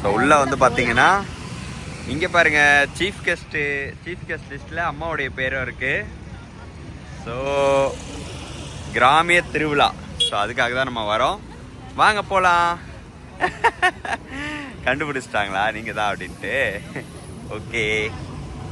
So உள்ளே வந்து பார்த்தீங்கன்னா இங்கே பாருங்க சீஃப் கெஸ்ட்டு சீஃப் கெஸ்ட் லிஸ்ட்டில் அம்மாவுடைய பேரும் இருக்குது ஸோ கிராமிய திருவிழா. ஸோ அதுக்காக தான் நம்ம வரோம். வாங்க போகலாம் கண்டுபிடிச்சிட்டாங்களா? நீங்கள் தான் அப்படின்ட்டு. ஓகே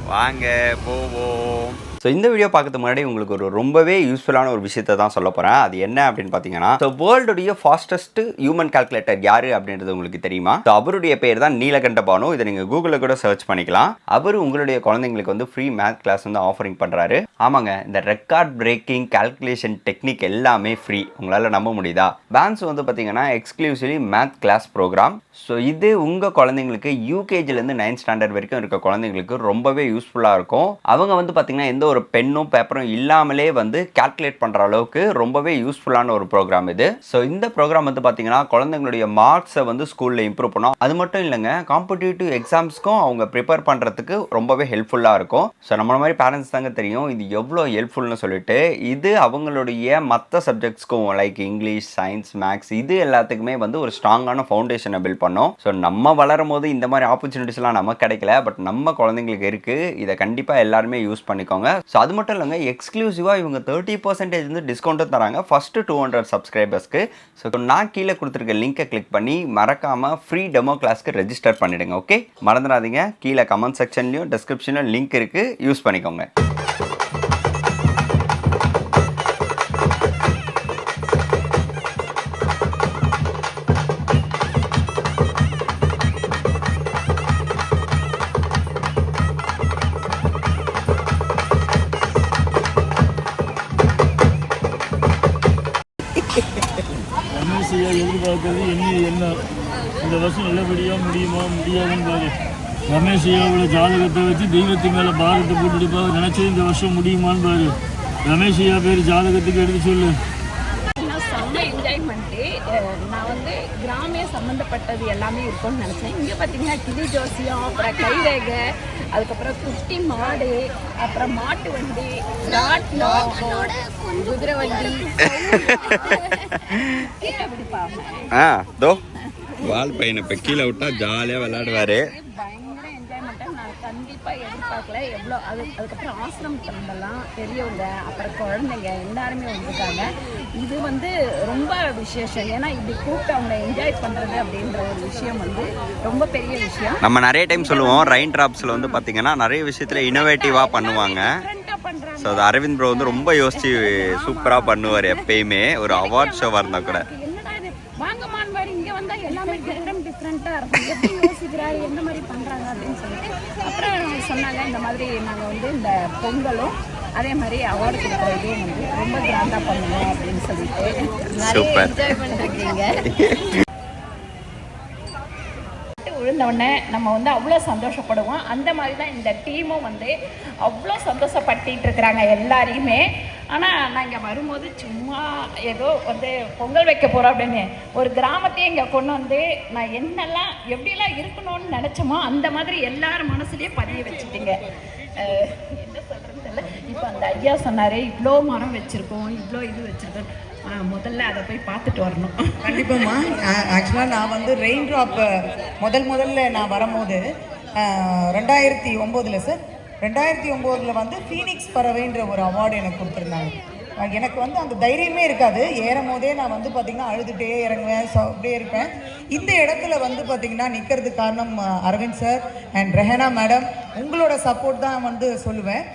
வாங்க போவோம். ஸோ இந்த வீடியோ பார்க்கறது முன்னாடி உங்களுக்கு ஒரு ரொம்பவே யூஸ்ஃபுல்லான ஒரு விஷயத்தை தான் சொல்ல போகிறேன் அது என்ன அப்படின்னு பார்த்தீங்கன்னா ஸோ வேர்ல்டுடைய ஃபாஸ்டஸ்ட் ஹியூமன் கால்குலேட்டர் யாரு அப்படின்றது உங்களுக்கு தெரியுமா? ஸோ அவருடைய பேர் தான் நீலகண்ட பானு. இதை நீங்கள் கூகுளில் கூட சர்ச் பண்ணிக்கலாம். அவர் உங்களுடைய குழந்தைங்களுக்கு வந்து ஃப்ரீ மேத் கிளாஸ் வந்து ஆஃபரிங் பண்ணுறாரு ஆமாங்க இந்த ரெக்கார்ட் பிரேக்கிங் கால்குலேஷன் டெக்னிக் எல்லாமே ஃப்ரீ உங்களால் நம்ப முடியுதா? பேன்ஸ் வந்து பார்த்தீங்கன்னா exclusively math class programme so இது உங்கள் குழந்தைங்களுக்கு யூகேஜிலேருந்து நைன்த் ஸ்டாண்டர்ட் வரைக்கும் இருக்க குழந்தைங்களுக்கு ரொம்பவே யூஸ்ஃபுல்லாக இருக்கும். அவங்க வந்து பார்த்தீங்கன்னா எந்த ஒரு பென்னும் பேப்பரும் இல்லாமலே வந்து கால்குலேட் பண்ணுற அளவுக்கு ரொம்பவே யூஸ்ஃபுல்லான ஒரு ப்ரோக்ராம் இது. ஸோ இந்த ப்ரோக்ராம் வந்து பார்த்தீங்கன்னா குழந்தைங்களுடைய மார்க்ஸை வந்து ஸ்கூலில் இம்ப்ரூவ் பண்ணும். அது மட்டும் இல்லைங்க காம்படிட்டிவ் எக்ஸாம்ஸ்க்கும் அவங்க ப்ரிப்பேர் பண்ணுறதுக்கு ரொம்பவே ஹெல்ப்ஃபுல்லாக இருக்கும். ஸோ நம்மள மாதிரி பேரண்ட்ஸ் தாங்க தெரியும் இது எவ்வளோ ஹெல்ப்ஃபுல்னு சொல்லிட்டு. இது அவங்களுடைய மற்ற சப்ஜெக்ட்ஸ்க்கும் லைக் இங்கிலீஷ் சயின்ஸ் மேக்ஸ் இது எல்லாத்துக்குமே வந்து ஒரு ஸ்ட்ராங்கான ஃபவுண்டேஷனை பில்ட் பண்ணும். ஸோ நம்ம வளரும் போது இந்த மாதிரி ஆப்பர்ச்சுனிட்டிஸ்லாம் நமக்கு கிடைக்கல பட் நம்ம குழந்தைங்களுக்கு இருக்குது இதை கண்டிப்பாக எல்லாருமே யூஸ் பண்ணிக்கோங்க. ஸோ அது மட்டும் இல்லைங்க எக்ஸ்க்ளூசிவாக இவங்க தேர்ட்டி பர்சன்டேஜ் வந்து டிஸ்கவுண்ட்டும் தராங்க. ஃபஸ்ட்டு டூ ஹண்ட்ரட் சப்ஸ்கிரைபர்ஸ்க்கு ஸோ நான் கீழே கொடுத்துருக்க லிங்கை கிளிக் பண்ணி மறக்காமல் ஃப்ரீ டெமோ கிளாஸ்க்கு ரெஜிஸ்டர் பண்ணிடுங்க ஓகே மறந்துடாதீங்க. கீழே கமெண்ட் செக்ஷன்லையும் டிஸ்கிரிப்ஷன்லையும் லிங்க் இருக்குது யூஸ் பண்ணிக்கோங்க. ரமேஷையா எதிர்பார்க்கறது என்ன என்ன? இந்த வருஷம் நல்லபடியாக முடியுமா? முடியாதுன்னு பாரு. ரமேஷையாவோட ஜாதகத்தை வச்சு தெய்வத்து மேலே பாரத்தை போட்டுட்டு பாரு நினச்சது இந்த வருஷம் முடியுமான்னு பாரு. ரமேஷையா பேர் ஜாதகத்துக்கு எடுத்து சொல்லு. நான் செம்ம என்ஜாய்மெண்ட்டு நான் வந்து கிராமிய சம்மந்தப்பட்டது எல்லாமே இருக்கும்னு நினச்சேன். இங்கே பார்த்தீங்கன்னா கிளி ஜோசியம் அப்புறம் கைரேகை அதுக்கப்புறம் குட்டி மாடு அப்புறம் மாட்டு வண்டி குதிரை வண்டி ஆ தோ. வால் பையனை இப்போ கீழே விட்டா ஜாலியாக விளையாடுவார். பயங்கர என்ஜாய்மெண்ட்டாக நான் கண்டிப்பாக எதிர்பார்க்கல. எவ்வளோ அது அதுக்கப்புறம் ஆசிரமத்திலலாம் பெரியவங்க அப்புறம் குழந்தைங்க எல்லாருமே வந்திருக்காங்க. இது வந்து ரொம்ப விசேஷம். ஏன்னா இப்படி கூப்பிட்டு அவங்க என்ஜாய் பண்ணுறது அப்படின்ற ஒரு விஷயம் வந்து ரொம்ப பெரிய விஷயம். நம்ம நிறைய டைம் சொல்லுவோம். ரெயின் டிராப்ஸில் வந்து பார்த்தீங்கன்னா நிறைய விஷயத்தில் இனோவேட்டிவாக பண்ணுவாங்க. ஸோ அது அரவிந்த் ப்ரோ வந்து ரொம்ப யோசிச்சு சூப்பராக பண்ணுவார் எப்பயுமே. ஒரு அவார்ட் ஷோவாக இருந்தால் கூட. அப்புறம் சொன்னாங்க இந்த மாதிரி நாங்கள் வந்து இந்த பொங்கலும் அதே மாதிரி அவார்டு கொடுக்குற இதுவும் வந்து ரொம்ப கிராண்டாக பண்ணுவோம் அப்படின்னு சொல்லிட்டு. நிறைய. என்ஜாய் பண்ணிருக்கீங்க விழுந்த உடனே நம்ம வந்து அவ்வளோ சந்தோஷப்படுவோம். அந்த மாதிரி தான் இந்த டீமும் வந்து அவ்வளோ சந்தோஷப்பட்டுட்டு இருக்கிறாங்க எல்லாரையுமே. ஆனால் நான் இங்கே வரும்போது சும்மா ஏதோ வந்து பொங்கல் வைக்க போகிறோம் அப்படின்னு ஒரு கிராமத்தையே இங்கே கொண்டு வந்து நான் என்னெல்லாம் எப்படிலாம் இருக்கணும்னு நினச்சோமோ அந்த மாதிரி எல்லார் மனசுலேயே பதிய வச்சுட்டீங்க. என்ன சொல்கிறதுன்னு தெரியல. இப்போ அந்த ஐயா சொன்னார் இவ்வளோ மரம் வச்சுருக்கோம் இவ்வளோ இது வச்சுருக்கோம். முதல்ல அதை போய் பார்த்துட்டு வரணும். கண்டிப்பாம்மா. ஆக்சுவலாக நான் வந்து ரெயின் ட்ராப் முதல் முதல்ல நான் வரும்போது ரெண்டாயிரத்தி ஒம்போதில் சார் ரெண்டாயிரத்தி ஒம்போதில் வந்து ஃபீனிக்ஸ் பறவைன்ற ஒரு அவார்டு எனக்கு கொடுத்துருந்தாங்க. எனக்கு வந்து அந்த தைரியமே இருக்காது. ஏறும் போதே நான் வந்து பார்த்திங்கன்னா அழுதுகிட்டே இறங்குவேன். ஸோ அப்படியே இருப்பேன். இந்த இடத்துல வந்து பார்த்திங்கன்னா நிற்கிறதுக்கு காரணம் Aravind sir and Rehana madam உங்களோட சப்போர்ட் தான் வந்து சொல்லுவேன்.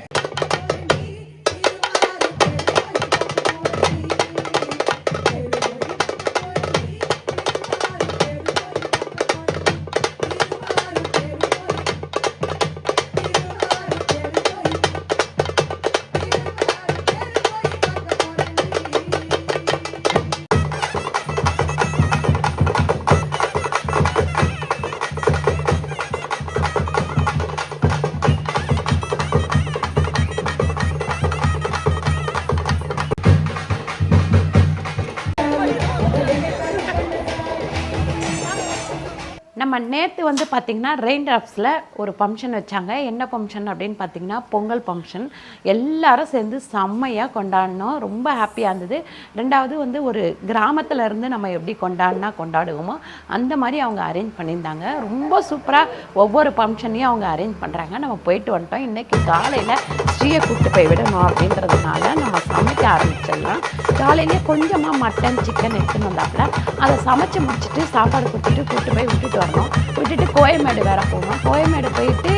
நேற்று வந்து பார்த்திங்கன்னா ரெயின் ட்ராப்ஸில் ஒரு ஃபங்க்ஷன் வச்சாங்க. என்ன ஃபங்க்ஷன் அப்படின்னு பார்த்தீங்கன்னா பொங்கல் ஃபங்க்ஷன் எல்லாரும் சேர்ந்து செம்மையாக கொண்டாடினோம். ரொம்ப ஹாப்பியாக இருந்தது. ரெண்டாவது வந்து ஒரு கிராமத்தில் இருந்து நம்ம எப்படி கொண்டாடினா கொண்டாடுவோமோ அந்த மாதிரி அவங்க அரேஞ்ச் பண்ணியிருந்தாங்க. ரொம்ப சூப்பராக ஒவ்வொரு ஃபங்க்ஷனையும் அவங்க அரேஞ்ச் பண்ணுறாங்க நம்ம போயிட்டு வந்துட்டோம். இன்றைக்கி காலையில் ஸ்ரீயை கூப்பிட்டு போய் விடணும் அப்படின்றதுனால நம்ம சமைக்க ஆரம்பிச்சிடலாம். காலையிலே கொஞ்சமாக மட்டன் சிக்கன் எடுத்துன்னு வந்தாப்புல அதை சமைச்சு முடிச்சுட்டு சாப்பாடு கொடுத்துட்டு கூப்பிட்டு போய் விட்டுட்டு வரணும். விட்டுட்டு கோயமேடு வேற போகணும் கோயமேடு போயிட்டு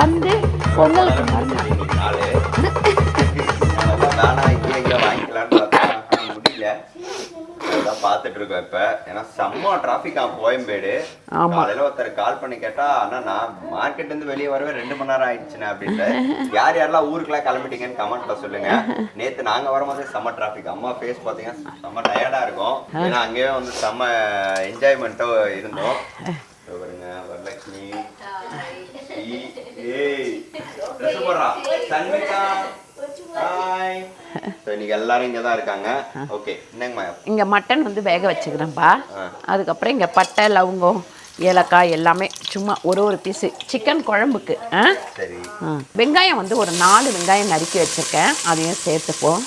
வந்து பொங்கலுக்கு மறுநாள். பார்த்துட்டு இருக்கோம் இப்போ ஏன்னா செம்ம டிராஃபிக் ஆகும் கோயம்பேடு ஆமா. காலையில் ஒருத்தர் கால் பண்ணி கேட்டா அண்ணா நான் மார்க்கெட் இருந்து வெளியே வரவே ரெண்டு மணி நேரம் ஆயிடுச்சுண்ணே அப்படின்ட்டு. யார் யாரெல்லாம் ஊருக்குலாம் கிளம்பிட்டீங்கன்னு கமெண்ட்ல சொல்லுங்க. நேத்து நாங்க வரும்போது செம்ம டிராஃபிக் அம்மா ஃபேஸ் பாத்தீங்கன்னா செம்ம டயர்டா இருக்கும். ஏன்னா அங்கேயே வந்து செம்ம என்ஜாய்மெண்ட்டோ இருந்தோம். இன்னைக்கு எல்லாரும் இங்கே தான் இருக்காங்க. ஓகே என்னங்கம்மா? இங்கே மட்டன் வந்து வேக வச்சுக்கிறேன்ப்பா. அதுக்கப்புறம் இங்கே பட்டை லவங்கம் ஏலக்காய் எல்லாமே சும்மா ஒரு ஒரு பீஸு சிக்கன் குழம்புக்கு ஆ. வெங்காயம் வந்து ஒரு நாலு வெங்காயம் நறுக்கி வச்சுருக்கேன். அதையும் சேர்த்துப்போம்.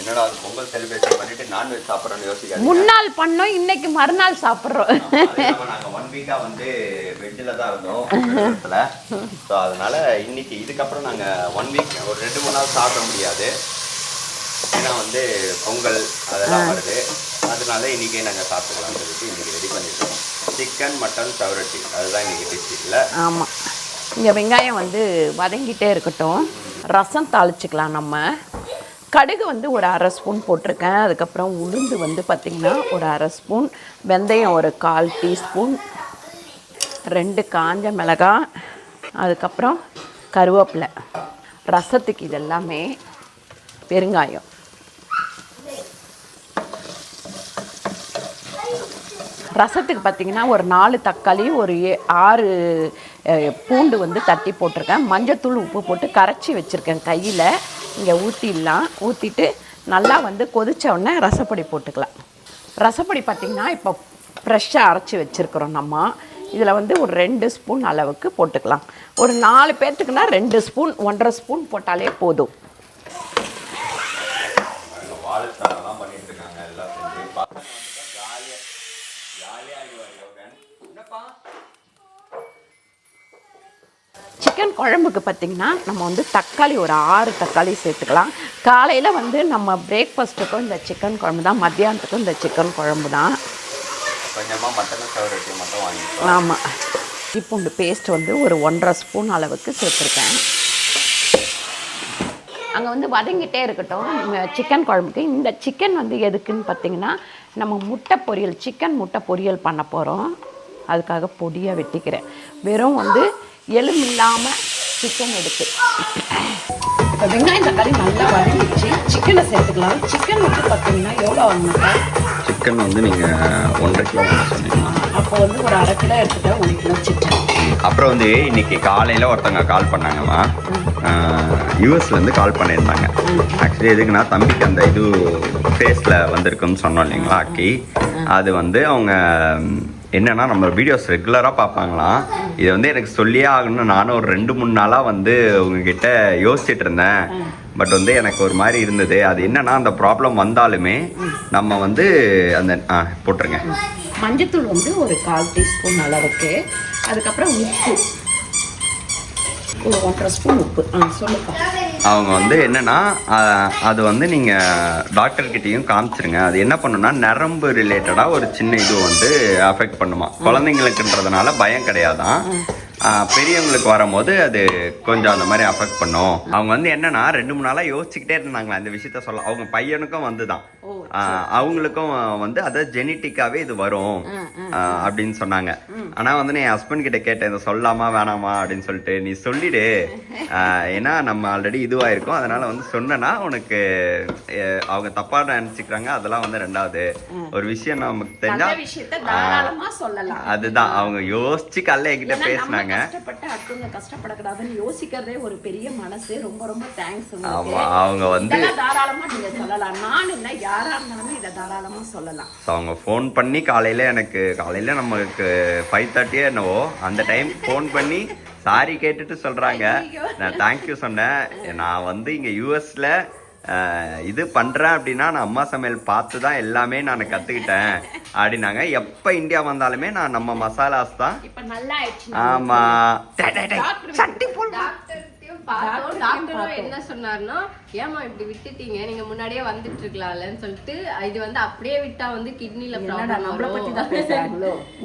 என்னடா அது பொங்கல் செலிப்ரேஷன் பண்ணிட்டு நான்வெஜ் சாப்பிட்றோன்னு யோசிக்காதீங்க. முன்னாள் பண்ணோம் இன்னைக்கு மறுநாள் சாப்பிட்றோம். அது இல்லாம நாங்க ஒன் வீக்கா வந்து வெஜ்ஜில் தான் இருந்தோம் ஸோ அதனால இன்னைக்கு இதுக்கப்புறம் நாங்க ஒன் வீக் ஒரு ரெண்டு மூணு நாள் சாப்பிட முடியாது. ஏன்னா வந்து பொங்கல் அதெல்லாம் வருது. அதனால இன்னைக்கே நாங்க சாப்பிட்டுக்கலாம்னு சொல்லிட்டு இன்னைக்கு ரெடி பண்ணிருக்கோம். சிக்கன் மட்டன் சவரட்டி அதுதான் இன்னைக்கு டிஷ் இல்லை. ஆமாம் இங்கே வெங்காயம் வந்து வதங்கிட்டே இருக்கட்டும். ரசம் தாளிச்சுக்கலாம் நம்ம. கடுகு வந்து ஒரு அரை ஸ்பூன் போட்டிருக்கேன். அதுக்கப்புறம் உளுந்து வந்து பார்த்திங்கன்னா ஒரு அரை ஸ்பூன் வெந்தயம் ஒரு கால் டீஸ்பூன் ரெண்டு காஞ்ச மிளகாய் அதுக்கப்புறம் கருவேப்பிலை. ரசத்துக்கு இதெல்லாமே பெருங்காயம். ரசத்துக்கு பார்த்தீங்கன்னா ஒரு நாலு தக்காளி ஒரு ஏ- ஆறு பூண்டு வந்து தட்டி போட்டிருக்கேன். மஞ்சத்தூள் உப்பு போட்டு கரைச்சி வச்சுருக்கேன் கையில். இங்கே ஊற்றிடலாம் ஊற்றிட்டு நல்லா வந்து கொதிச்ச உடனே ரசப்பொடி போட்டுக்கலாம். ரசப்பொடி பார்த்திங்கன்னா இப்போ ஃப்ரெஷ்ஷாக அரைச்சி வச்சுருக்குறோம் நம்ம. இதில் வந்து ஒரு ரெண்டு ஸ்பூன் அளவுக்கு போட்டுக்கலாம். ஒரு நாலு பேர்த்துக்குன்னா ரெண்டு ஸ்பூன் ஒன்றரை ஸ்பூன் போட்டாலே போதும் வாழ்த்தாரெல்லாம் பண்ணிட்டு இருக்காங்க எல்லாம் செஞ்சு ஜாலியாக ஜாலியாக ஆகிடுவார் யோகன் என்னப்பா சிக்கன் குழம்புக்கு பார்த்திங்கன்னா நம்ம வந்து தக்காளி ஒரு ஆறு தக்காளி சேர்த்துக்கலாம். காலையில் வந்து நம்ம பிரேக்ஃபாஸ்ட்டுக்கும் இந்த சிக்கன் குழம்பு தான் மத்தியானத்துக்கும் இந்த சிக்கன் குழம்பு தான். ஆமாம் பூண்டு பேஸ்ட் வந்து ஒரு ஒன்றரை ஸ்பூன் அளவுக்கு சேர்த்துருக்கேன். அங்கே வந்து வதங்கிட்டே இருக்கட்டும். சிக்கன் குழம்புக்கு. இந்த சிக்கன் வந்து எதுக்குன்னு பார்த்தீங்கன்னா நம்ம முட்டை பொரியல் சிக்கன் முட்டை பொரியல் பண்ண போகிறோம் அதுக்காக பொடியாக வெட்டிக்கிறேன். வெறும் வந்து எலும்பு இல்லாமல் சிக்கன் எடுத்து. இப்போ வெங்காயம் தக்காளி நல்லா வதங்கிடுச்சு. சிக்கனை சேர்த்துக்கலாம். சிக்கன் வந்து பார்த்தீங்கன்னா எவ்வளோ வாங்கினாக்கா சிக்கன் வந்து நீங்கள் ஒன்றரை கிலோ சொன்னீங்க. அப்போ வந்து ஒரு அரை கிலோ எடுத்துட்டேன் ஒரு கிலோ சிக்கன் அப்புறம் வந்து இன்னைக்கு காலையில் ஒருத்தவங்க கால் பண்ணாங்கம்மா யூஎஸ்லேருந்து கால் பண்ணியிருந்தாங்க. ஆக்சுவலி எதுக்குன்னா தம்பிக்கு அந்த இது ஃபேஸில் வந்திருக்குன்னு சொன்னோம் இல்லைங்களா அக்கி. அது வந்து அவங்க என்னென்னா நம்மளோட வீடியோஸ் ரெகுலராக பார்ப்பாங்களாம். இதை வந்து எனக்கு சொல்லியே ஆகணும்னு நானும் ஒரு ரெண்டு மூணு நாளாக வந்து உங்ககிட்ட யோசிச்சுட்டு இருந்தேன். பட் வந்து எனக்கு ஒரு மாதிரி இருந்தது. அது என்னன்னா அந்த ப்ராப்ளம் வந்தாலுமே நம்ம வந்து அந்த ஆ போட்டுருங்க. மஞ்சத்தூள் வந்து ஒரு கால் டீஸ்பூன் அளவுக்கு அதுக்கப்புறம் உப்பு. ஒரு ஒன்றரை ஸ்பூன் உப்பு. ஆ சொல்லுப்பா. அவங்க வந்து என்னன்னா அது வந்து நீங்கள் டாக்டர்கிட்டையும் காமிச்சிருங்க. அது என்ன பண்ணுன்னா நரம்பு ரிலேட்டடாக ஒரு சின்ன இது வந்து அஃபெக்ட் பண்ணுமா. குழந்தைங்களுக்குன்றதுனால பயம் கிடையாதான். பெரியவங்களுக்கு வரும்போது அது கொஞ்சம் அந்த மாதிரி அஃபெக்ட் பண்ணும். அவங்க வந்து என்னன்னா ரெண்டு மூணு நாளாக யோசிச்சுக்கிட்டே இருந்தாங்களா இந்த விஷயத்த சொல்ல. அவங்க பையனுக்கும் வந்து தான் அவங்களுக்கும் வந்து அதாவது ஜெனட்டிக்காவே இது வரும். அப்படின்னு சொன்னாங்க. ஆனா வந்து என் ஹஸ்பண்ட் கிட்ட கேட்டேன் இதை சொல்லாமா வேணாமா அப்படின்னு சொல்லிட்டு நீ சொல்லிடு. ஏன்னா நம்ம ஆல்ரெடி இதுவா இருக்கோம் அதனால வந்து சொன்னனா உனக்கு அவங்க தப்பா நினைச்சுக்கிறாங்க. அதெல்லாம் வந்து ரெண்டாவது. ஒரு விஷயம் நமக்கு தெரிஞ்சா அதுதான். அவங்க யோசிச்சு காலைல என்கிட்ட பேசினாங்க. சொன்னாங்க கஷ்டப்பட்டு அடுத்தவங்க கஷ்டப்படக்கூடாதுன்னு யோசிக்கிறதே ஒரு பெரிய மனசு. ரொம்ப ரொம்ப தேங்க்ஸ் ஆமா அவங்க வந்து தாராளமா நீங்க சொல்லலாம். நான் இல்ல யாரா இருந்தாலுமே இதை தாராளமா சொல்லலாம். அவங்க ஃபோன் பண்ணி காலையில் எனக்கு காலையில் நமக்கு ஃபைவ் தேர்ட்டியே என்னவோ அந்த டைம் ஃபோன் பண்ணி சாரி கேட்டுட்டு சொல்கிறாங்க நான் தேங்க்யூ சொன்னேன். நான் வந்து இங்கே யூஎஸில் இது பண்ணுறேன் அப்படின்னா நான் அம்மா சமையல் பார்த்து தான் எல்லாமே நான் கற்றுக்கிட்டேன் அப்படின்னாங்க. எப்போ இந்தியா வந்தாலுமே நான் நம்ம மசாலாஸ் தான். ஆமாம் பார்த்தோம். டாக்டரும் என்ன சொன்னாருன்னா ஏமா இப்படி விட்டுட்டீங்க? நீங்க முன்னாடியே வந்துட்டு இருக்கலாம்லன்னு சொல்லிட்டு இது வந்து அப்படியே விட்டா வந்து கிட்னில ப்ராப்ளம்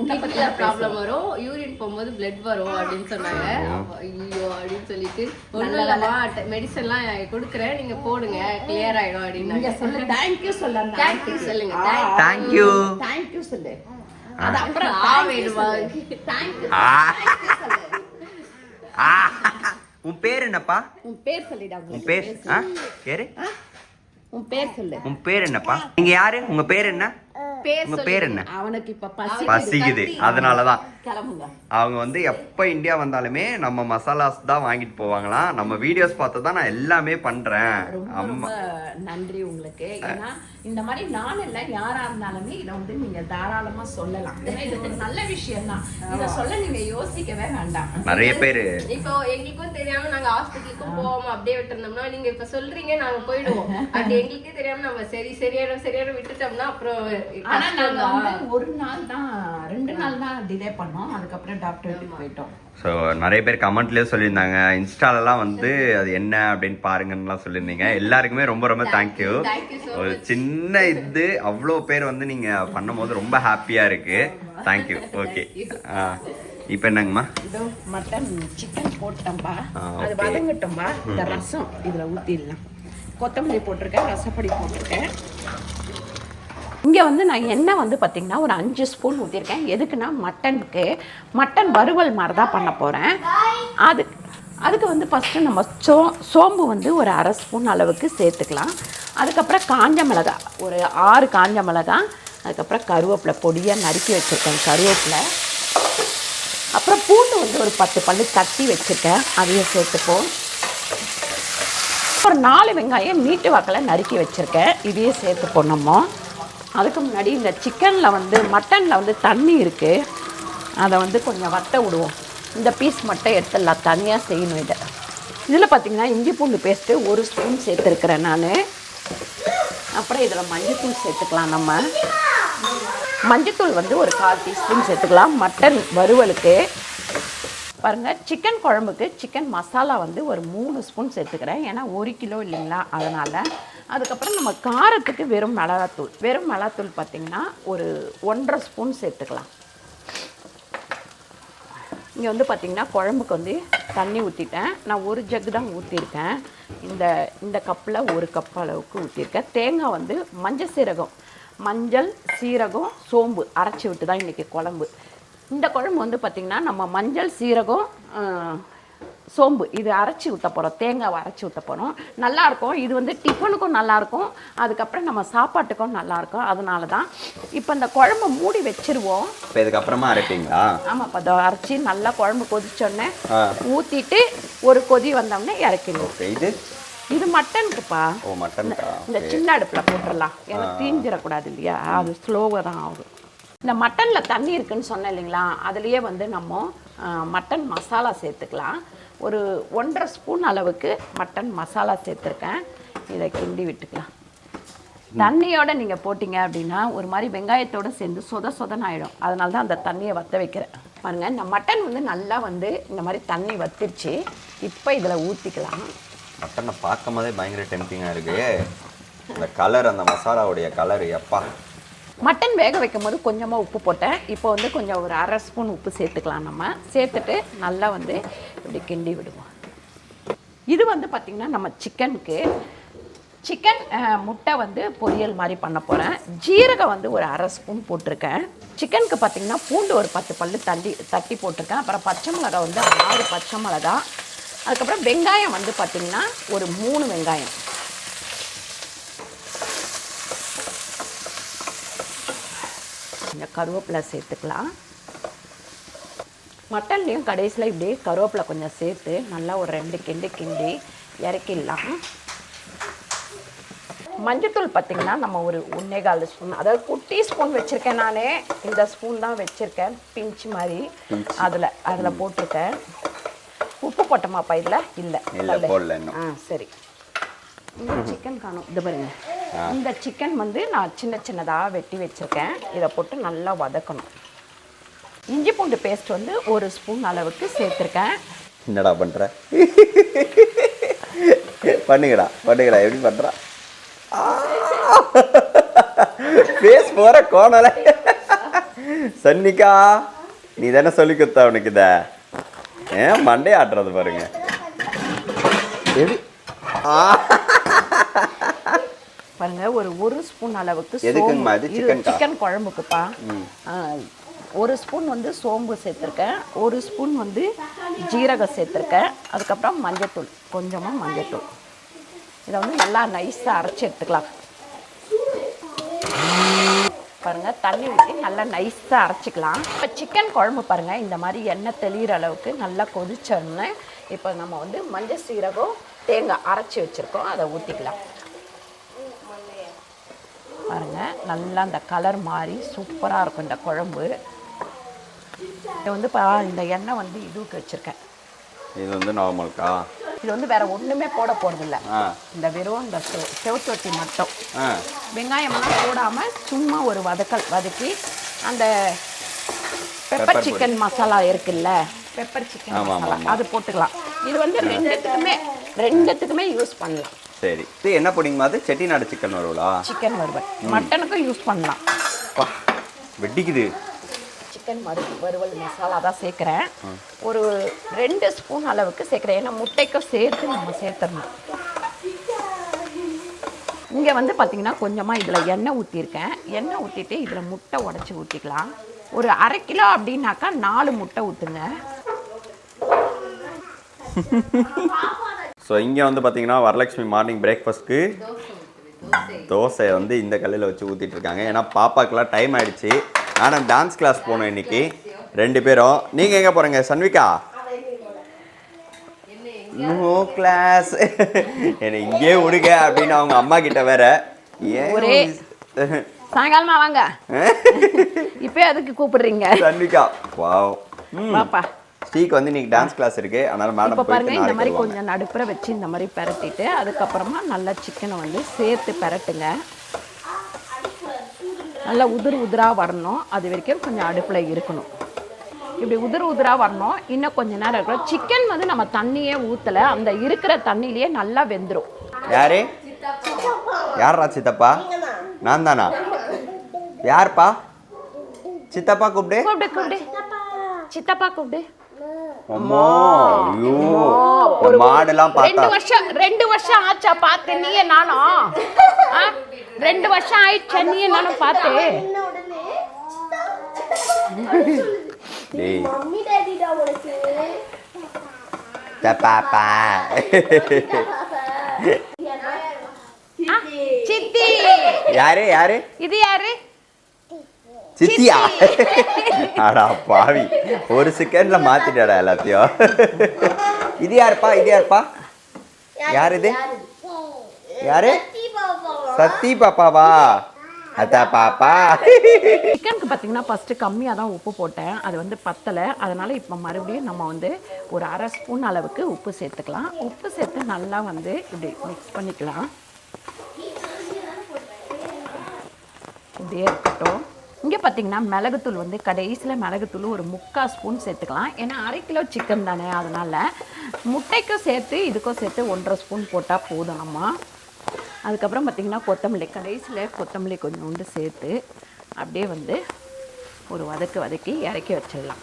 கிட்னில ப்ராப்ளம் வரும். யூரின் போகும்போது பிளட் வரும் அப்படின்னு சொன்னாங்க. ஐயோ. அப்படின்னு சொல்லிட்டு ஒண்ணும் இல்லம்மா மெடிசன்லாம் கொடுக்குறேன். நீங்க போடுங்க. கிளியர் ஆயிடும் நீங்க அப்படின்னாங்க சொல்லு. தேங்க்யூ சொல்ல தேங்க்யூ சொல்லுங்க. தேங்க்யூ தேங்க்யூ சொல்லு. அது அப்புறம் ஆ. வேணுமா தேங்க்யூ உன் பேர் என்னப்பா? உன் பேர் சொல்லிடா உன் பேர் ஆ பேரு உன் பேர் சொல்லு. உன் பேர் என்னப்பா? நீங்க யாரு? உங்க பேர் என்ன? உங்க பேர் என்ன? அவனுக்கு இப்ப பசி பசிக்குது. அதனாலதான். அவங்க வந்து எப்ப இந்தியா வந்தாலுமே நம்ம மசாலாஸ் தான் வாங்கிட்டு போவாங்களாம். நம்ம வீடியோஸ் பார்த்து தான் நான் எல்லாமே பண்றேன். ரொம்ப நன்றி உங்களுக்கு. ஏன்னா இந்த மாதிரி நான் இல்லை யாரா இருந்தாலுமே இதை வந்து நீங்க தாராளமா சொல்லலாம். ஏன்னா இது ஒரு நல்ல விஷயம் தான் இதை சொல்ல நீங்க யோசிக்கவே வேண்டாம். நிறைய பேரு. இப்போ எங்களுக்கும் தெரியாம நாங்க ஹாஸ்பிட்டலுக்கும் போகாம அப்படியே விட்டுருந்தோம்னா நீங்க இப்ப சொல்றீங்க நாங்க போயிடுவோம். அது எங்களுக்கே தெரியாம நம்ம சரி சரியான சரியான விட்டுட்டோம்னா அப்புறம் ஆனா நாங்க வந்து ஒரு நாள் தான் ரெண்டு நாள் தான் டிலே பண்ணோம். அதுக்கப்புறம் டாக்டர் வீட்டுக்கு போயிட்டோம். ஸோ நிறைய பேர் கமெண்ட்லயே சொல்லியிருந்தாங்க. இன்ஸ்டாலலாம் வந்து அது என்ன அப்படின்னு பாருங்கன்னுலாம் சொல்லியிருந்தீங்க. எல்லாருக்குமே ரொம்ப ரொம்ப தேங்க்யூ ஒரு சின்ன இது அவ்வளோ பேர் வந்து நீங்க பண்ணும்போது ரொம்ப ஹாப்பியா இருக்கு. தேங்க்யூ ஓகே ஆ இப்போ என்னங்கம்மா? இதோ மட்டன் சிக்கன் போட்டோம்பா. அது. வதங்கட்டும்பா. இந்த ரசம். இதுல ஊத்திடலாம். கொத்தமல்லி போட்டிருக்கேன் ரசப்பொடி போட்டிருக்கேன். இங்கே வந்து நான் எண்ணெய் வந்து பார்த்திங்கன்னா ஒரு அஞ்சு ஸ்பூன் ஊற்றிருக்கேன் எதுக்குன்னா மட்டனுக்கு. மட்டன் வறுவல் மாதிரி தான் பண்ண போகிறேன் அது அதுக்கு வந்து ஃபஸ்ட்டு நம்ம சோ சோம்பு வந்து ஒரு அரை ஸ்பூன் அளவுக்கு சேர்த்துக்கலாம். அதுக்கப்புறம் காஞ்ச மிளகா ஒரு ஆறு காஞ்ச மிளகா அதுக்கப்புறம் கருவேப்பிலை பொடியாக நறுக்கி வச்சுருக்கேன் கருவேப்பிலை. அப்புறம் பூண்டு வந்து ஒரு பத்து பல்லு தட்டி வச்சுருக்கேன். அதையும் சேர்த்துப்போம். அப்புறம் நாலு வெங்காயம் மீட்டு வாக்கில் நறுக்கி வச்சுருக்கேன். இதையும் சேர்த்துப்போம் நம்ம. அதுக்கு முன்னாடி இந்த சிக்கனில் வந்து மட்டனில் வந்து தண்ணி இருக்குது அதை வந்து கொஞ்சம் வத்த விடுவோம். இந்த பீஸ் மட்டும் எடுத்துடலாம். தனியாக செய்யணும் இதை. இதில் பார்த்திங்கன்னா இஞ்சி பூண்டு பேஸ்ட்டு ஒரு ஸ்பூன் சேர்த்துருக்குறேன் நான். அப்புறம் இதில் மஞ்சத்தூள் சேர்த்துக்கலாம் நம்ம. மஞ்சத்தூள் வந்து ஒரு கால் டீஸ்பூன் சேர்த்துக்கலாம். மட்டன் வறுவலுக்கு. பாருங்கள் சிக்கன் குழம்புக்கு சிக்கன் மசாலா வந்து ஒரு மூணு ஸ்பூன் சேர்த்துக்கிறேன். ஏன்னா ஒரு கிலோ இல்லைங்களா? அதனால் அதுக்கப்புறம் நம்ம காரத்துக்கு வெறும் மிளகாத்தூள். வெறும் மிளகாத்தூள் பார்த்திங்கன்னா ஒரு ஒன்றரை ஸ்பூன் சேர்த்துக்கலாம். இங்கே வந்து பார்த்திங்கன்னா குழம்புக்கு வந்து தண்ணி ஊற்றிட்டேன் நான் ஒரு ஜக்கு தான் ஊற்றிருக்கேன் இந்த இந்த கப்பில் ஒரு கப் அளவுக்கு ஊற்றிருக்கேன் தேங்காய் வந்து மஞ்சள் சீரகம் மஞ்சள் சீரகம் சோம்பு அரைச்சி விட்டு தான் இன்றைக்கி குழம்பு. இந்த குழம்பு வந்து பார்த்திங்கன்னா நம்ம மஞ்சள் சீரகம் சோம்பு இது அரைச்சி ஊற்ற போகிறோம் தேங்காவை அரைச்சி ஊற்ற போகிறோம் நல்லாயிருக்கும். இது வந்து டிஃபனுக்கும் நல்லாயிருக்கும். அதுக்கப்புறம் நம்ம சாப்பாட்டுக்கும் நல்லாயிருக்கும். அதனால தான் இப்போ இந்த குழம்பு மூடி வச்சிருவோம். இப்போ இதுக்கப்புறமா அரைப்பீங்களா? ஆமாப்பா. அதை அரைச்சி நல்லா குழம்பு கொதிச்சோடனே. ஊற்றிட்டு ஒரு கொதி வந்தோடனே இறக்கிடுவோம். இது? இது மட்டனுக்குப்பா. ஓ மட்டன்க்கா? இந்த சின்ன அடுப்பில் போட்டுடலாம். ஏன்னா தீஞ்சிடக்கூடாது இல்லையா? அது ஸ்லோவாக தான் ஆகும். இந்த மட்டனில் தண்ணி இருக்குன்னு சொன்னேன் இல்லைங்களா? அதுலேயே வந்து நம்ம மட்டன் மசாலா சேர்த்துக்கலாம். ஒரு ஒன்றரை ஸ்பூன் அளவுக்கு மட்டன் மசாலா சேர்த்துருக்கேன். இதை கிண்டி விட்டுக்கலாம். தண்ணியோடு நீங்கள் போட்டிங்க அப்படின்னா ஒரு மாதிரி வெங்காயத்தோடு சேர்ந்து சொத சொதன் ஆகிடும் அதனால தான் அந்த தண்ணியை வற்ற வைக்கிறேன். பாருங்கள் இந்த மட்டன் வந்து நல்லா வந்து இந்த மாதிரி தண்ணி வத்திருச்சு. இப்போ இதில் ஊற்றிக்கலாம் மட்டனை பார்க்கும் போதே பயங்கர டெம்டிங்காக இருக்குது அந்த கலர் அந்த மசாலாவுடைய கலர் எப்பா. மட்டன் வேக வைக்கும் போது கொஞ்சமாக உப்பு போட்டேன். இப்போ வந்து கொஞ்சம் ஒரு அரை ஸ்பூன் உப்பு சேர்த்துக்கலாம் நம்ம. சேர்த்துட்டு நல்லா வந்து இப்படி கிண்டி விடுவோம். இது வந்து பார்த்திங்கன்னா நம்ம சிக்கனுக்கு. சிக்கன் முட்டை வந்து பொரியல் மாதிரி பண்ண போகிறேன் ஜீரகம் வந்து ஒரு அரை ஸ்பூன் போட்டிருக்கேன். சிக்கனுக்கு பார்த்திங்கன்னா பூண்டு ஒரு பத்து பல் தள்ளி தட்டி போட்டிருக்கேன். அப்புறம் பச்சை மிளகா வந்து ஆறு பச்சை மிளகா அதுக்கப்புறம் வெங்காயம் வந்து பார்த்திங்கன்னா ஒரு மூணு வெங்காயம். கருவேப்பிலை சேர்த்துக்கலாம். மட்டன்லேயும் கடைசியில் இப்படியே கருவேப்பிலை கொஞ்சம் சேர்த்து நல்லா ஒரு ரெண்டு கிண்டு கிண்டி இறக்கிடலாம். மஞ்சத்தூள் பார்த்திங்கன்னா நம்ம ஒரு ஒன்றே கால் ஸ்பூன் அதாவது குட்டி ஸ்பூன் வச்சுருக்கேன் நானே. இந்த ஸ்பூன் தான் வச்சுருக்கேன் பிஞ்சு மாதிரி. அதில் அதில் போட்டிருக்கேன். உப்பு போட்டோமாப்பா இதில்? இல்லை. ஆ சரி. சிக்கன் காணும். இது பாருங்க. இந்த சிக்கன் வந்து நான் சின்ன சின்னதாக வெட்டி வச்சுருக்கேன். இதை போட்டு நல்லா வதக்கணும். இஞ்சி பூண்டு பேஸ்ட் வந்து ஒரு ஸ்பூன் அளவுக்கு சேர்த்துருக்கேன். என்னடா பண்ணுற பண்ணுங்கடா பண்ணுங்கடா எப்படி பண்ணுறா பேஸ் போகிற கோணல. சன்னிக்கா நீ தானே சொல்லி கொடுத்த அவனுக்கு இதை? ஏன் மண்டே ஆட்டுறது பாருங்க. எப்படி? ஆ, பாருங்க ஒரு ஒரு ஸ்பூன் அளவுக்கு எதுக்குங்கம்மா இது? சிக்கன் குழம்புக்குப்பா. ஒரு ஸ்பூன் வந்து சோம்பு சேர்த்துருக்கேன். ஒரு ஸ்பூன் வந்து ஜீரகம் சேர்த்துருக்கேன். அதுக்கப்புறம் மஞ்சத்தூள் கொஞ்சமாக மஞ்சத்தூள். இதை வந்து நல்லா நைஸாக அரைச்சி எடுத்துக்கலாம். பாருங்க தண்ணி ஊற்றி நல்லா நைஸாக அரைச்சிக்கலாம். இப்போ சிக்கன் குழம்பு பாருங்க இந்த மாதிரி எண்ணெய் தெளிகிற அளவுக்கு நல்லா கொதிச்சோன்னு இப்போ நம்ம வந்து மஞ்சள் சீரகம் தேங்காய் அரைச்சி வச்சுருக்கோம். அதை ஊற்றிக்கலாம் பாருங்க. நல்லா அந்த கலர் மாறி சூப்பராக இருக்கும் இந்த குழம்பு. இது வந்து பா இந்த எண்ணெய் வந்து இதுக்கு வச்சுருக்கேன். இது வந்து நார்மல்க்கா இது வந்து வேற ஒன்றுமே போட போகிறதில்ல இந்த வெறும் இந்த செவத்தொட்டி மட்டும். ஆ. வெங்காயமெல்லாம் போடாமல் சும்மா ஒரு வதக்கல் வதக்கி அந்த பெப்பர். சிக்கன் மசாலா இருக்குல்ல? Pepper chicken masala. அது போட்டுக்கலாம். இது வந்து ரெண்டுத்துக்குமே ரெண்டுத்துக்குமே யூஸ் பண்ணலாம். சரி. இது என்ன பொடிங்கம்மா அது செட்டிநாடு சிக்கன் வருவலா சிக்கன் வறுவல். மட்டனுக்கும் யூஸ் பண்ணலாம். வெட்டிக்குது சிக்கன் வறு வறுவல் மசாலா தான் சேர்க்குறேன். ஒரு ரெண்டு ஸ்பூன் அளவுக்கு சேர்க்குறேன். ஏன்னா முட்டைக்கும் சேர்த்து நம்ம சேர்த்துடணும் இங்கே வந்து பார்த்தீங்கன்னா கொஞ்சமாக இதில் எண்ணெய் ஊற்றிருக்கேன் எண்ணெய் ஊற்றிட்டு இதில் முட்டை உடச்சி ஊற்றிக்கலாம் ஒரு அரை கிலோ அப்படின்னாக்கா நாலு முட்டை ஊற்றுங்க ஸோ இங்கே வந்து பார்த்தீங்கன்னா வரலட்சுமி மார்னிங் பிரேக்ஃபாஸ்ட்க்கு தோசை வந்து இந்த கல்லில் வச்சு ஊற்றிட்டு இருக்காங்க ஏன்னா பாப்பாக்கெல்லாம் டைம் ஆயிடுச்சு. நானும் டான்ஸ் கிளாஸ் போனோம் இன்னைக்கு. ரெண்டு பேரும். நீங்கள் எங்கே போகிறீங்க சன்விகா? நோ கிளாஸ் என்னை இங்கே விடுங்க அப்படின்னு அவங்க அம்மா கிட்ட வேற. ஏன் சாயங்காலமா வாங்க. இப்போ அதுக்கு கூப்பிடுறீங்க. சன்விகா. வாவ் பாப்பா. ஸ்ரீக்கு வந்து இன்னைக்கு டான்ஸ் கிளாஸ் இருக்கு. அதனால மேடம் இப்போ பாருங்க இந்த மாதிரி கொஞ்சம் நடுப்புற வச்சு இந்த மாதிரி பெரட்டிட்டு அதுக்கப்புறமா நல்லா சிக்கனை வந்து சேர்த்து பெரட்டுங்க. நல்லா உதிர் உதிராக வரணும். அது வரைக்கும் கொஞ்சம் அடுப்பில் இருக்கணும். இப்படி உதிர் உதிராக வரணும். இன்னும் கொஞ்ச நேரம் இருக்கணும். சிக்கன் வந்து நம்ம தண்ணியே ஊற்றலை அந்த இருக்கிற தண்ணியிலேயே நல்லா வெந்துடும் யாரு? யாரா சித்தப்பா? நான் தானா யார்ப்பா? சித்தப்பா கூப்பிடு. கூப்பிடு கூப்பிடு. சித்தப்பா கூப்பிடு. அம்மா ஐயோ. இந்த மாடெல்லாம் ரெண்டு வருஷம் ரெண்டு வருஷம் ஆச்சா பார்த்து நீயே நானும் ஆ? ரெண்டு வருஷம் ஆயிடுச்சா நீயே நானும் பார்த்து டேய். மம்மி டாடிடா உனக்கு? பாப்பா. சித்தி. யாரு யாரு? இது யாரு? சித்தியா? அடா பாவி. ஒரு செகண்ட்ல மாத்திட்டடா எல்லாத்தையும். இது யாருப்பா? இது யாருப்பா? யார்? இது? யாரு? சத்தி பாப்பாவா? அத்தா பாப்பா. சிக்கனுக்கு பார்த்தீங்கன்னா ஃபஸ்ட்டு கம்மியாக தான் உப்பு போட்டேன். அது வந்து பத்தலை. அதனால் இப்போ மறுபடியும் நம்ம வந்து ஒரு அரை ஸ்பூன் அளவுக்கு உப்பு சேர்த்துக்கலாம். உப்பு சேர்த்து நல்லா வந்து இப்படி மிக்ஸ் பண்ணிக்கலாம். இப்படியே இருக்கட்டும். இங்கே பார்த்தீங்கன்னா மிளகுத்தூள் வந்து கடைசியில் மிளகுத்தூள் ஒரு முக்கால் ஸ்பூன் சேர்த்துக்கலாம். ஏன்னா அரை கிலோ சிக்கன் தானே அதனால் முட்டைக்கும் சேர்த்து இதுக்கும் சேர்த்து ஒன்றரை ஸ்பூன் போட்டால் போதும் ஆமாம் அதுக்கப்புறம் பார்த்திங்கன்னா கொத்தமல்லி கடைசியில் கொத்தமல்லி கொஞ்சோண்டு சேர்த்து அப்படியே வந்து ஒரு வதக்கு வதக்கி இறக்கி வச்சிடலாம்.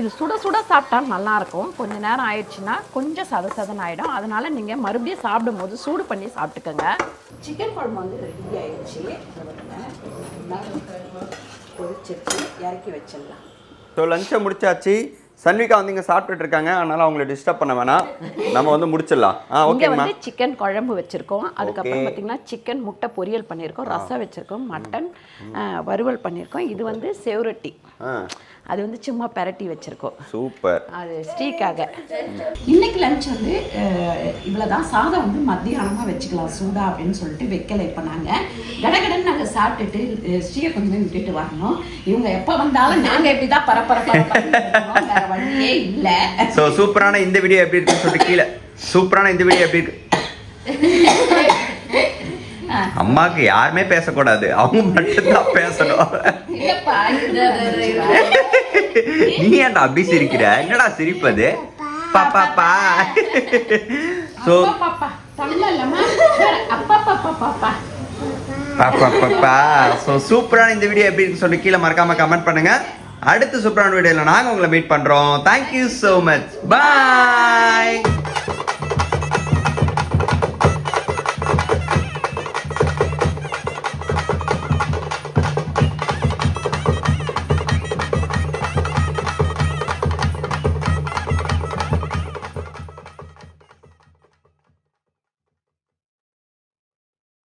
இது சுட சுட சாப்பிட்டா நல்லாயிருக்கும். கொஞ்ச நேரம் ஆயிடுச்சுன்னா கொஞ்சம் சத சதன் ஆகிடும் அதனால் நீங்கள் மறுபடியும் சாப்பிடும்போது சூடு பண்ணி சாப்பிட்டுக்கோங்க. சிக்கன் குழம்பு வந்து ரெடி ஆயிடுச்சு. பொரிச்சிருச்சு இறக்கி வச்சிடலாம் ஸோ லஞ்சை முடிச்சாச்சு. சன்விகா வந்து இங்கே சாப்பிட்டுட்டு இருக்காங்க. அதனால அவங்கள டிஸ்டர்ப் பண்ண வேணாம். நம்ம வந்து முடிச்சிடலாம். ஆ ஓகேம்மா வந்து சிக்கன் குழம்பு வச்சிருக்கோம். அதுக்கப்புறம். பார்த்தீங்கன்னா சிக்கன் முட்டை பொரியல் பண்ணியிருக்கோம். ரசம் வச்சிருக்கோம். மட்டன் வறுவல் பண்ணியிருக்கோம். இது வந்து செவரொட்டி. அது வந்து சும்மா பெரட்டி வச்சிருக்கோம். சூப்பர். அது ஸ்டீக்காக. இன்னைக்கு லஞ்ச் வந்து இவ்வளோ தான் சாதம் வந்து மத்தியானமாக வச்சுக்கலாம். சூடா அப்படின்னு சொல்லிட்டு வைக்கல இப்போ நாங்கள் கடகடன்னு நாங்கள் சாப்பிட்டுட்டு ஸ்ரீயை கொஞ்சம் விட்டுட்டு வரணும். இவங்க எப்போ வந்தாலும் நாங்கள் எப்படி தான் பரபரப்பாக வேற வழியே இல்லை. ஸோ சூப்பரான இந்த வீடியோ எப்படி இருக்குன்னு சொல்லிட்டு கீழே. சூப்பரான இந்த வீடியோ எப்படி இருக்கு? அம்மாக்கு யாருமே பேசக்கூடாது. அவங்க மட்டும்தான் பேசணும். நீ ஏன்டா அப்படி சிரிக்கிற? என்னடா சிரிப்பது? பாப்பா பா ஸோ பாப்பா பாப்பா பாப்பா பாப்பா பாப்பா ஸோ சூப்பரான இந்த வீடியோ எப்படி இருக்குன்னு சொல்லி கீழே மறக்காம கமெண்ட் பண்ணுங்க. அடுத்த சூப்பரான வீடியோவில் நாங்கள் உங்களை மீட் பண்ணுறோம் தேங்க்யூ ஸோ மச் பாய்